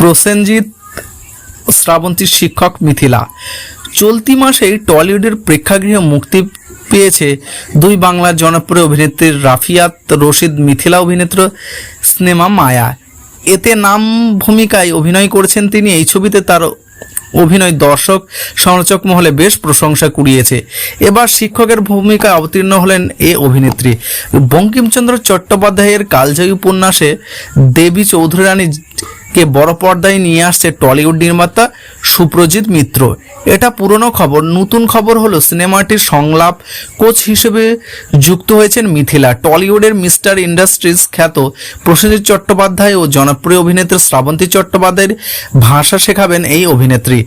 প্রসেনজিৎ শ্রাবন্তীর শিক্ষক মিথিলা। চলতি মাসেই টলিউডের প্রেক্ষাগৃহে মুক্তি পেয়েছে দুই বাংলার জনপ্রিয় অভিনেত্রী রাফিয়াত রশিদ মিথিলা অভিনেত্র সিনেমা মায়া। এতে নাম ভূমিকায় অভিনয় করেছেন তিনি। এই ছবিতে তার অভিনয় দর্শক, সমালোচক মহলে বেশ প্রশংসা কুড়িয়েছে। এবার শিক্ষকের ভূমিকায় অবতীর্ণ হলেন এ অভিনেত্রী। বঙ্কিমচন্দ্র চট্টোপাধ্যায়ের কালজয়ী উপন্যাসে দেবী চৌধুরী রানীকে বড় পর্দায় নিয়ে আসছে টলিউড নির্মাতা সুপ্রজিৎ মিত্র। এটা পুরনো খবর। নতুন খবর হলো সিনেমাটির সংলাপ কোচ হিসেবে যুক্ত হয়েছেন মিথিলা। টলিউডের মিস্টার ইন্ডাস্ট্রিজ খ্যাত প্রসেনজিৎ চট্টোপাধ্যায় ও জনপ্রিয় অভিনেত্রী শ্রাবন্তী চট্টোপাধ্যায়ের ভাষা শেখাবেন এই অভিনেত্রী।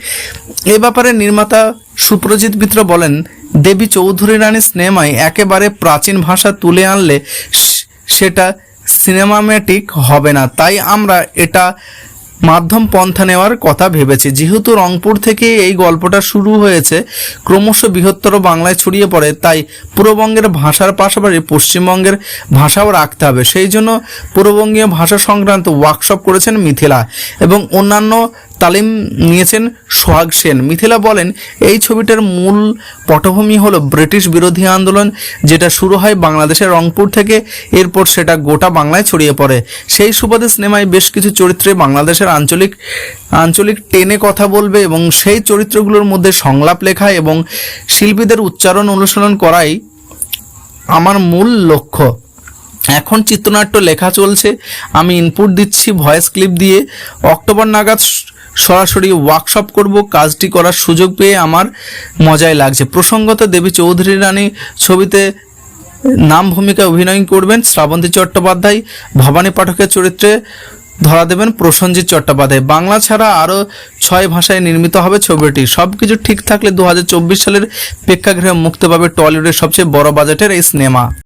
এ ব্যাপারে নির্মাতা সুপ্রজিৎ মিত্র বলেন, দেবী চৌধুরী রানী সিনেমায় একেবারে প্রাচীন ভাষা তুলে আনলে সেটা সিনেমামেটিক হবে না। তাই আমরা এটা মাধ্যম পন্থা নেওয়ার কথা ভেবেছি। যেহেতু রংপুর থেকে এই গল্পটা শুরু হয়েছে, ক্রমশ বৃহত্তর বাংলায় ছড়িয়ে পড়ে, তাই পূর্ববঙ্গের ভাষার পাশাপাশি পশ্চিমবঙ্গের ভাষাও রাখতে হবে। সেই জন্য পূর্ববঙ্গীয় ভাষা সংক্রান্ত ওয়ার্কশপ করেছেন মিথিলা এবং অন্যান্য তালিম নিয়েছেন সোহাগ সেন। মিথিলা বলেন, এই ছবিটার মূল পটভূমি হলো ব্রিটিশ বিরোধী আন্দোলন, যেটা শুরু হয় বাংলাদেশের রংপুর থেকে, এরপর সেটা গোটা বাংলায় ছড়িয়ে পড়ে। সেই সুবাদে সিনেমায় বেশ কিছু চরিত্রে বাংলাদেশের আঞ্চলিক আঞ্চলিক টেনে কথা বলবে এবং সেই চরিত্রগুলোর মধ্যে সংলাপ লেখা এবং শিল্পীদের উচ্চারণ অনুসরণ করাই আমার মূল লক্ষ্য। এখন চিত্রনাট্য লেখা চলছে। আমি ইনপুট দিচ্ছি ভয়েস ক্লিপ দিয়ে। অক্টোবর নাগাদ সরাসরি ওয়ার্কশপ করব, কাজটি করার সুযোগ পেয়ে আমার মজাই লাগছে। প্রসঙ্গত দেবী চৌধুরী রানী ছবিতে নাম ভূমিকায় অভিনয় করবেন শ্রাবন্তী চট্টোপাধ্যায়, ভবানী পাঠকের চরিত্রে ধরা দেবেন প্রসঞ্জিৎ চট্টোপাধ্যায়। বাংলা ছাড়া আরও ছয় ভাষায় নির্মিত হবে ছবিটি। সব কিছু ঠিক থাকলে দু হাজার চব্বিশ সালের প্রেক্ষাগৃহে মুক্তি পাবে টলিউডের সবচেয়ে বড় বাজেটের এই সিনেমা।